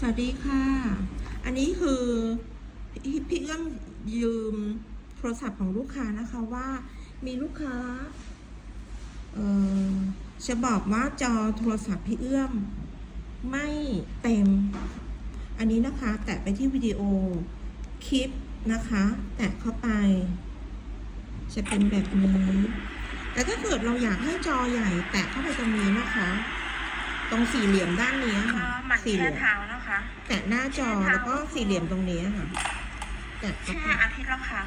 สวัสดีค่ะ อันนี้คือพี่เอื้อมยืมโทรศัพท์ของลูกค้านะคะว่ามีลูกค้า เอ่อจะบอกว่าจอโทรศัพท์พี่เอื้อมไม่เต็ม อันนี้นะคะ แตะไปที่วิดีโอคลิปนะคะ แตะเข้าไป จะเป็นแบบนี้ แต่ถ้าเกิดเราอยากให้จอใหญ่ แตะเข้าไปตรงนี้นะคะ ตรงสี่เหลี่ยมด้านนี้ก็ค่ะหมั่นสี่เหแช่ลี่ยมเท้านะคะ แตะหน้าจอแล้วก็สี่เหลี่ยมตรงนี้ค่ะแตะเข้าแช่ไปอาทิตย์ละครั้ง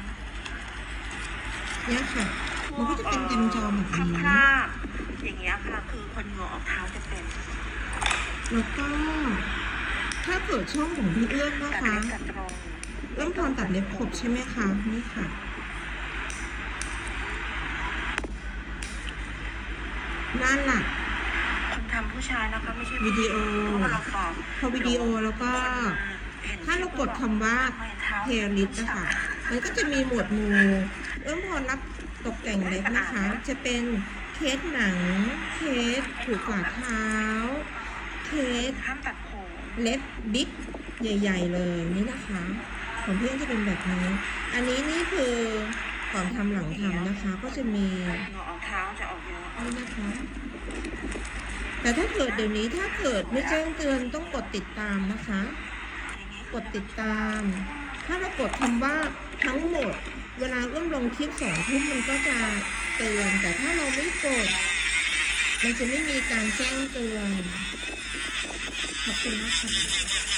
เนี่ยค่ะ มันก็จะเป็นเต็มจอแบบพับนี้ผ้าอย่างเงี้ยค่ะ คือคนเหงอออกเท้าจะเป็นแล้วก็ ถ้าเกิดช่องของพี่เอื้อมนะตัดคะเล็บตัดตรงเอื้อมพรตัดเล็บขบใช่ไหมคะนี่ค่ะ หน้าหลักคนทำ ผู้ชายนะคะ ไม่ใช่วิดีโอเพราะว่าเราตอบพอวิดีโอแล้วก็ ถ้าเรากดคำว่าเพลย์ลิสต์นะคะมันก็จะมีหมวดหมู่เอื้อมพรรับตกแต่งเล็บนะคะ จะเป็นเคสหนัง เคสถูกฝ่าเท้า เคสห้ามตัดผมเล็บบิ๊กใหญ่ ๆ เลยนี่นะคะ ของเพื่อนจะเป็นแบบนี้ อันนี้นี่คือก่อนทำหลังทำนะคะ ก็จะมีเหงอออกเท้าจะออกเยอะนี่นะคะ แต่ถ้าเกิดเดี๋ยวนี้ถ้าเกิดไม่แจ้งเตือนต้องกดติดตามนะคะ กดติดตาม ถ้าเรากดคำว่าทั้งหมด เวลาเอื้อมลงคลิปสองทุ่มมันก็จะเตือน แต่ถ้าเราไม่กด มันจะไม่มีการแจ้งเตือนขอบคุณมากคะ